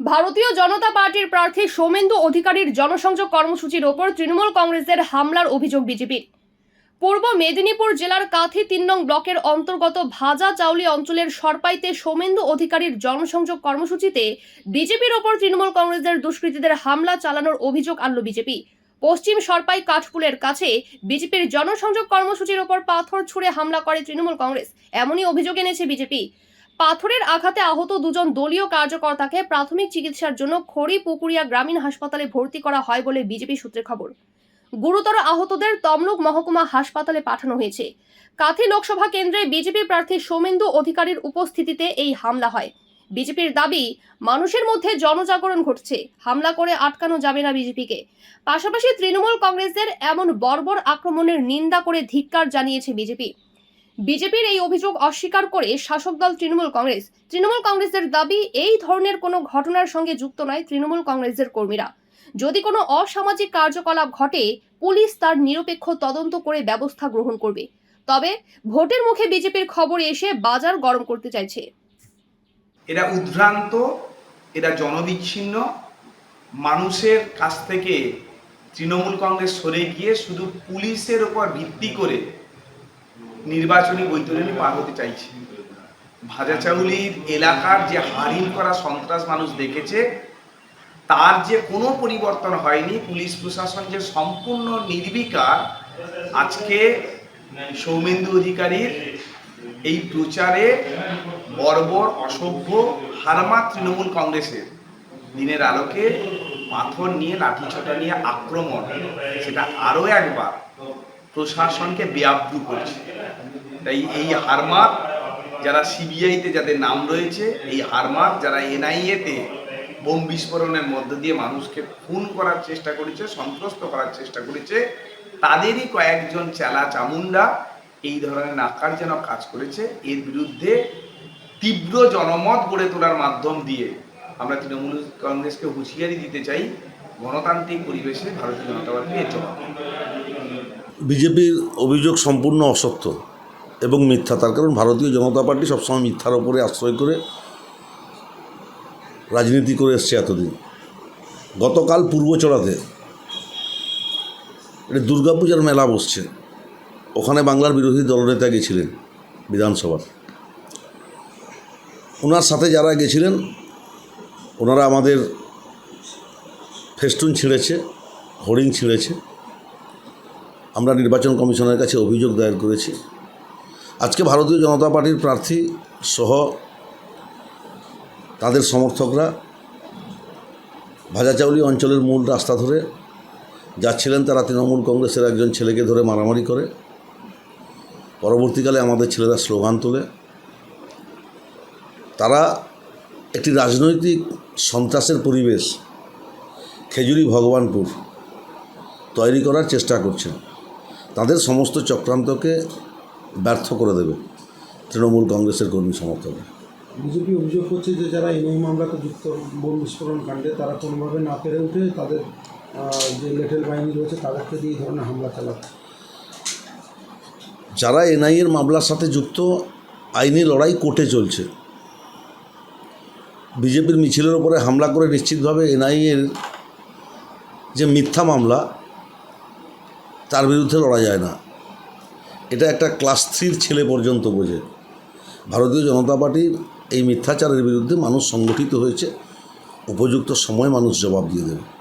ভারতীয় জনতা পার্টির প্রার্থী সৌমেন্দু অধিকারীর জনসংযোগ কর্মসূচির ওপর তৃণমূল কংগ্রেসের হামলার অভিযোগ বিজেপির পূর্ব মেদিনীপুর জেলার কাথি তিন নং ব্লকের অন্তর্গত ভাজা চাউলি অঞ্চলের সরপাইতে সৌমেন্দু অধিকারীর জনসংযোগ কর্মসূচিতে বিজেপির ওপর তৃণমূল কংগ্রেসের দুষ্কৃতীদের হামলা চালানোর অভিযোগ আনল বিজেপি। পশ্চিম সরপাই কাঠপুলের কাছে বিজেপির জনসংযোগ কর্মসূচির ওপর পাথর ছুঁড়ে হামলা করে তৃণমূল কংগ্রেস। এমনই অভিযোগ এনেছে বিজেপি। পাথরের আঘাতে আহত দুজন দলীয় কার্যকর্তাকে প্রাথমিক চিকিৎসার জন্য খড়িপুকুরিয়া গ্রামীণ হাসপাতালে ভর্তি করা হয় বলে বিজেপি সূত্রে খবর। গুরুতর আহতদের তমলুক মহকুমা হাসপাতালে পাঠানো হয়েছে। কাথি লোকসভা কেন্দ্রে বিজেপি প্রার্থী সৌমেন্দু অধিকারীর উপস্থিতিতে এই হামলা হয়। বিজেপির দাবি, মানুষের মধ্যে জনজাগরণ ঘটছে। হামলা করে আটকানো যাবে না বিজেপিকে। পাশাপাশি তৃণমূল কংগ্রেসের এমন বর্বর আক্রমণের নিন্দা করে ধিক্কার জানিয়েছে বিজেপি। বিজেপির এই অভিযোগ অস্বীকার করে শাসক দল তৃণমূল কংগ্রেস। তৃণমূল কংগ্রেসের দাবি, এই ধরনের কোনো ঘটনার সঙ্গে যুক্ত নয় তৃণমূল কংগ্রেসের কর্মীরা। যদি কোনো অসামাজিক কার্যকলাপ ঘটে, পুলিশ তার নিরপেক্ষ তদন্ত করে ব্যবস্থা গ্রহণ করবে। তবে ভোটের মুখে বিজেপির খবর এসে বাজার গরম করতে চাইছে। এরা উদ্ভ্রান্ত, এরা জনবিচ্ছিন্ন। মানুষের কাছ থেকে তৃণমূল কংগ্রেস সরে গিয়ে শুধু পুলিশের উপর ভিত্তি করে নির্বাচনী বৈতরণী পার হতে চাইছে। ভাজাচাউলির এলাকার যে হারিম করা সন্ত্রাস মানুষ দেখেছে, তার যে কোনো পরিবর্তন হয়নি, পুলিশ প্রশাসন যে সম্পূর্ণ নির্বিকার, আজকে সৌমেন্দু অধিকারীর এই প্রচারে বর্বর, অসভ্য, হারমা তৃণমূল কংগ্রেসের দিনের আলোকে পাথর নিয়ে লাঠি লাঠিছোটা নিয়ে আক্রমণ। সেটা আরও একবার প্রশাসনকে বেআব্রু করছে তাই এই হারমার যারা সিবিআইতে যাদের নাম রয়েছে, এই হারমার যারা এনআইএতে বোম বিস্ফোরণের মধ্য দিয়ে মানুষকে খুন করার চেষ্টা করেছে, সন্ত্রস্ত করার চেষ্টা করেছে, তাদেরই কয়েকজন চেলা চামুন্ডা এই ধরনের নাকারজনক কাজ করেছে এর বিরুদ্ধে তীব্র জনমত গড়ে তোলার মাধ্যম দিয়ে আমরা তৃণমূল কংগ্রেসকে হুঁশিয়ারি দিতে চাই, গণতান্ত্রিক পরিবেশে ভারতীয় জনতা পার্টি এর জবাব। বিজেপির অভিযোগ সম্পূর্ণ অসত্য এবং মিথ্যা। তার কারণ ভারতীয় জনতা পার্টি সবসময় মিথ্যার ওপরে আশ্রয় করে রাজনীতি করে এসছে এতদিন। গতকাল পূর্বচড়াতে এটা দুর্গাপূজার মেলা বসছে। ওখানে বাংলার বিরোধী দলনেতা গেছিলেন বিধানসভার। ওনার সাথে যারা গেছিলেন, ওনারা আমাদের ফেস্টুন ছিঁড়েছে হরিণ ছিঁড়েছে। আমরা নির্বাচন কমিশনের কাছে অভিযোগ দায়ের করেছি। আজকে ভারতীয় জনতা পার্টির প্রার্থী সহ তাদের সমর্থকরা ভাজাচাউলি অঞ্চলের মূল রাস্তা ধরে যাচ্ছিলেন। তারা তৃণমূল কংগ্রেসের একজন ছেলেকে ধরে মারামারি করে। পরবর্তীকালে আমাদের ছেলেরা স্লোগান তোলে। তারা একটি রাজনৈতিক সন্ত্রাসের পরিবেশ, খেজুরি ভগবানপুর, তৈরি করার চেষ্টা করছেন। তাদের সমস্ত চক্রান্তকে ব্যর্থ করে দেবে তৃণমূল কংগ্রেসের কর্মী সমর্থকরা। বিজেপি অভিযোগ করছে যে যারা এই মামলাতে যুক্ত বোম বিস্ফোরণ কাণ্ডে তারা কোনোভাবে না পেরে উঠে তাদের যে লেটেল বাহিনী রয়েছে তাদেরকে দিয়ে এই ধরনের হামলা চালাচ্ছে যারা এনআইএর মামলার সাথে যুক্ত আইনি লড়াই কোর্টে চলছে। বিজেপির মিছিলের ওপরে হামলা করে নিশ্চিতভাবে এনআইএর যে মিথ্যা মামলা তার বিরুদ্ধে লড়া যায় না। এটা একটা ক্লাস থ্রির ছেলে পর্যন্ত বোঝে। ভারতীয় জনতা পার্টির এই মিথ্যাচারের বিরুদ্ধে মানুষ সংগঠিত হয়েছে। উপযুক্ত সময় মানুষ জবাব দিয়ে দেবে।